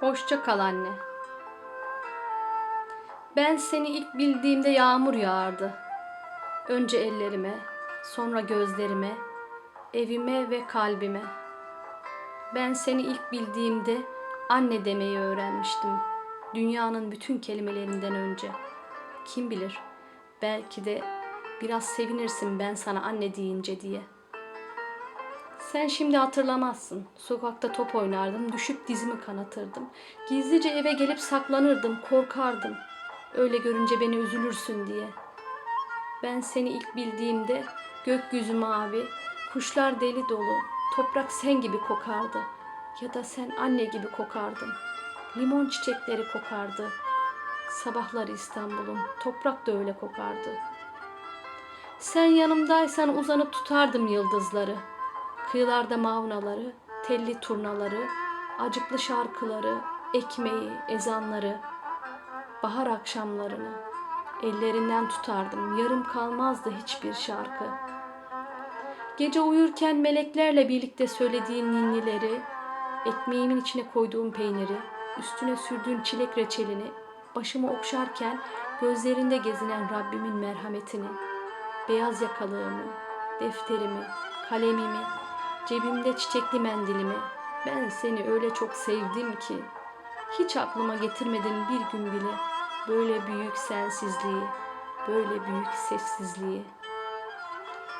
Hoşça kal anne. Ben seni ilk bildiğimde yağmur yağardı. Önce ellerime, sonra gözlerime, evime ve kalbime. Ben seni ilk bildiğimde anne demeyi öğrenmiştim. Dünyanın bütün kelimelerinden önce. Kim bilir, belki de biraz sevinirsin ben sana anne deyince diye. Sen şimdi hatırlamazsın. Sokakta top oynardım, düşüp dizimi kanatırdım. Gizlice eve gelip saklanırdım, korkardım. Öyle görünce beni üzülürsün diye. Ben seni ilk bildiğimde gökyüzü mavi, kuşlar deli dolu, toprak sen gibi kokardı. Ya da sen anne gibi kokardın. Limon çiçekleri kokardı. Sabahları İstanbul'un, toprak da öyle kokardı. Sen yanımdaysan uzanıp tutardım yıldızları. Kıyılarda mavnaları, telli turnaları, acıklı şarkıları, ekmeği, ezanları, bahar akşamlarını ellerinden tutardım. Yarım kalmazdı hiçbir şarkı. Gece uyurken meleklerle birlikte söylediğin ninnileri, ekmeğimin içine koyduğum peyniri, üstüne sürdüğün çilek reçelini, başımı okşarken gözlerinde gezinen Rabbimin merhametini, beyaz yakalığımı, defterimi, kalemimi, cebimde çiçekli mendilimi, ben seni öyle çok sevdim ki, hiç aklıma getirmedim bir gün bile böyle büyük sensizliği, böyle büyük sessizliği.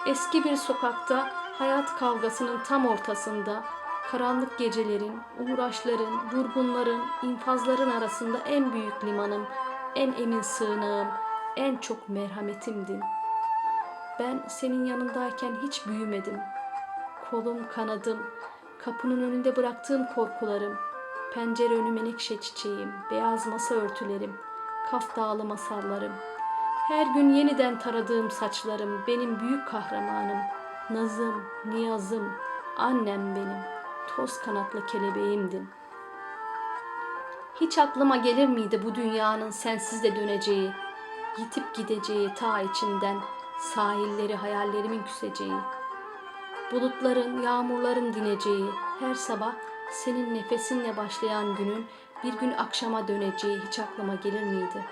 Eski bir sokakta hayat kavgasının tam ortasında karanlık gecelerin, uğraşların, vurgunların, infazların arasında en büyük limanım, en emin sığınağım, en çok merhametimdin. Ben senin yanındayken hiç büyümedim. Kolum, kanadım, kapının önünde bıraktığım korkularım, pencere önü menekşe çiçeğim, beyaz masa örtülerim, kaf dağlı masallarım, her gün yeniden taradığım saçlarım, benim büyük kahramanım, nazım, niyazım, annem benim, toz kanatlı kelebeğimdin. Hiç aklıma gelir miydi bu dünyanın sensiz de döneceği, yitip gideceği ta içinden sahilleri hayallerimin küseceği, bulutların, yağmurların dineceği, her sabah senin nefesinle başlayan günün bir gün akşama döneceği hiç aklıma gelir miydi?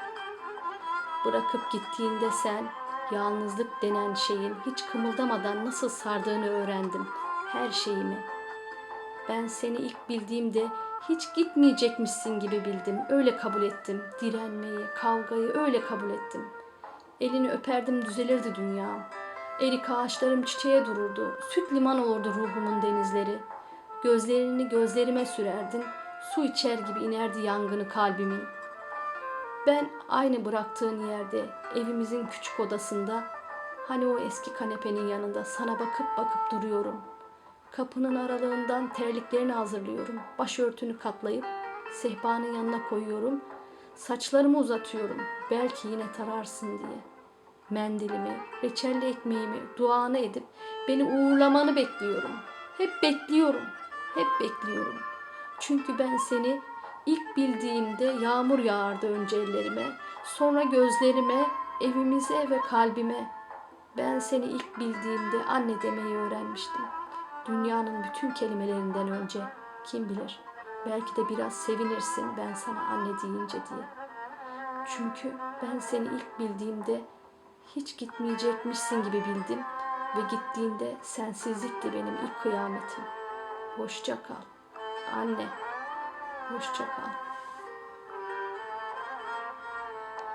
Bırakıp gittiğinde sen yalnızlık denen şeyin hiç kımıldamadan nasıl sardığını öğrendim. Her şeyimi. Ben seni ilk bildiğimde hiç gitmeyecekmişsin gibi bildim. Öyle kabul ettim. Direnmeyi, kavgayı öyle kabul ettim. Elini öperdim düzelirdi dünyam. Erik ağaçlarım çiçeğe dururdu. Süt liman olurdu ruhumun denizleri. Gözlerini gözlerime sürerdin. Su içer gibi inerdi yangını kalbimin. Ben aynı bıraktığın yerde, evimizin küçük odasında, hani o eski kanepenin yanında sana bakıp bakıp duruyorum. Kapının aralığından terliklerini hazırlıyorum. Başörtünü katlayıp sehpanın yanına koyuyorum. Saçlarımı uzatıyorum. Belki yine tararsın diye. Mendilimi, reçelli ekmeğimi duanı edip beni uğurlamanı bekliyorum. Hep bekliyorum. Hep bekliyorum. Çünkü ben seni ilk bildiğimde yağmur yağardı önce ellerime, sonra gözlerime, evimize ve kalbime. Ben seni ilk bildiğimde anne demeyi öğrenmiştim. Dünyanın bütün kelimelerinden önce kim bilir belki de biraz sevinirsin ben sana anne deyince diye. Çünkü ben seni ilk bildiğimde hiç gitmeyecekmişsin gibi bildim ve gittiğinde sensizlikti benim ilk kıyametim. Hoşça kal. Anne. Hoşça kal.